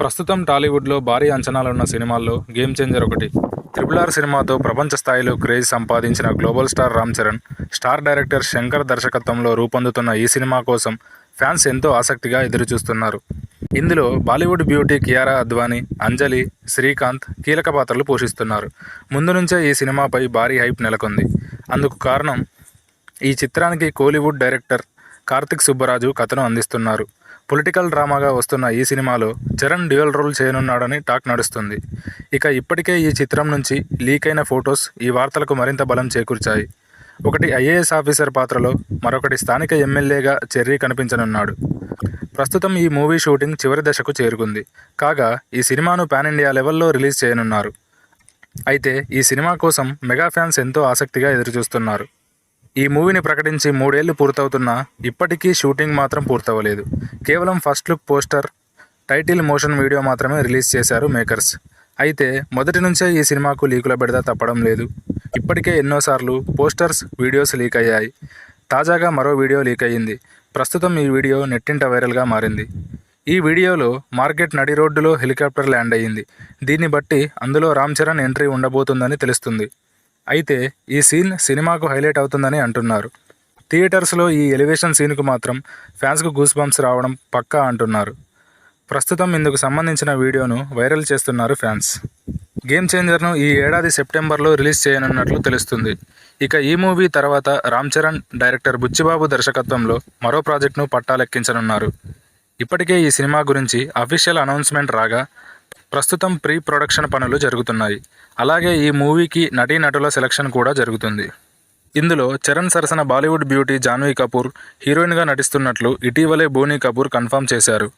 ప్రస్తుతం టాలీవుడ్లో భారీ అంచనాలున్న సినిమాల్లో గేమ్ చేంజర్ ఒకటి. త్రిపుల్ ఆర్ సినిమాతో ప్రపంచ స్థాయిలో క్రేజ్ సంపాదించిన global star Ram Charan star director Shankar దర్శకత్వంలో రూపొందుతున్న ఈ సినిమా కోసం ఫ్యాన్స్ ఎంతో ఆసక్తిగా ఎదురుచూస్తున్నారు. ఇందులో బాలీవుడ్ బ్యూటీ కియారా అద్వానీ అంజలి శ్రీకాంత్ కీలక పాత్రలు పోషిస్తున్నారు. ముందు నుంచే ఈ సినిమాపై భారీ హైప్ నెలకొంది. అందుకు కారణం ఈ చిత్రానికి కోలీవుడ్ డైరెక్టర్ కార్తిక్ సుబ్బరాజు కథను అందిస్తున్నారు. పొలిటికల్ డ్రామాగా వస్తున్న ఈ సినిమాలో చరణ్ డ్యూయల్ రోల్ చేయనున్నాడని టాక్ నడుస్తుంది. ఇక ఇప్పటికే ఈ చిత్రం నుంచి లీక్ అయిన ఫొటోస్ ఈ వార్తలకు మరింత బలం చేకూర్చాయి. ఒకటి ఐఏఎస్ ఆఫీసర్ పాత్రలో మరొకటి స్థానిక ఎమ్మెల్యేగా చెర్రీ కనిపించనున్నాడు. ప్రస్తుతం ఈ మూవీ షూటింగ్ చివరి దశకు చేరుకుంది. కాగా ఈ సినిమాను పాన్ ఇండియా లెవెల్లో రిలీజ్ చేయనున్నారు. అయితే ఈ సినిమా కోసం మెగా ఫ్యాన్స్ ఎంతో ఆసక్తిగా ఎదురుచూస్తున్నారు. ఈ మూవీని ప్రకటించి మూడేళ్ళు పూర్తవుతున్నా ఇప్పటికీ షూటింగ్ మాత్రం పూర్తవలేదు. కేవలం first look poster title motion video మాత్రమే రిలీజ్ చేశారు మేకర్స్. అయితే మొదటి నుంచే ఈ సినిమాకు లీకుల బెడద తప్పడం లేదు. ఇప్పటికే ఎన్నోసార్లు పోస్టర్స్ వీడియోస్ లీక్ అయ్యాయి. తాజాగా మరో వీడియో లీక్ అయ్యింది. ప్రస్తుతం ఈ వీడియో నెట్టింట వైరల్గా మారింది. ఈ వీడియోలో మార్కెట్ నడి రోడ్డులో హెలికాప్టర్ ల్యాండ్ అయ్యింది. దీన్ని బట్టి అందులో రామ్ చరణ్ ఎంట్రీ ఉండబోతుందని తెలుస్తుంది. అయితే ఈ సీన్ సినిమాకు హైలైట్ అవుతుందని అంటున్నారు. థియేటర్స్లో ఈ ఎలివేషన్ సీన్కు మాత్రం ఫ్యాన్స్కు గూస్ బంప్స్ రావడం పక్కా అంటున్నారు. ప్రస్తుతం ఇందుకు సంబంధించిన వీడియోను వైరల్ చేస్తున్నారు ఫ్యాన్స్. గేమ్ చేంజర్ను ఈ ఏడాది సెప్టెంబర్లో రిలీజ్ చేయనున్నట్లు తెలుస్తుంది. ఇక ఈ మూవీ తర్వాత రామ్ చరణ్ డైరెక్టర్ బుచ్చిబాబు దర్శకత్వంలో మరో ప్రాజెక్ట్ను పట్టాలెక్కించనున్నారు. ఇప్పటికే ఈ సినిమా గురించి అఫీషియల్ అనౌన్స్మెంట్ రాగా ప్రస్తుతం ప్రీ ప్రొడక్షన్ పనులు జరుగుతున్నాయి. అలాగే ఈ మూవీకి నటీనటుల సెలక్షన్ కూడా జరుగుతుంది. ఇందులో చరణ్ సరసన బాలీవుడ్ బ్యూటీ జాన్వీ కపూర్ హీరోయిన్గా నటిస్తున్నట్లు ఇటీవలే బోనీ కపూర్ కన్ఫర్మ్ చేశారు.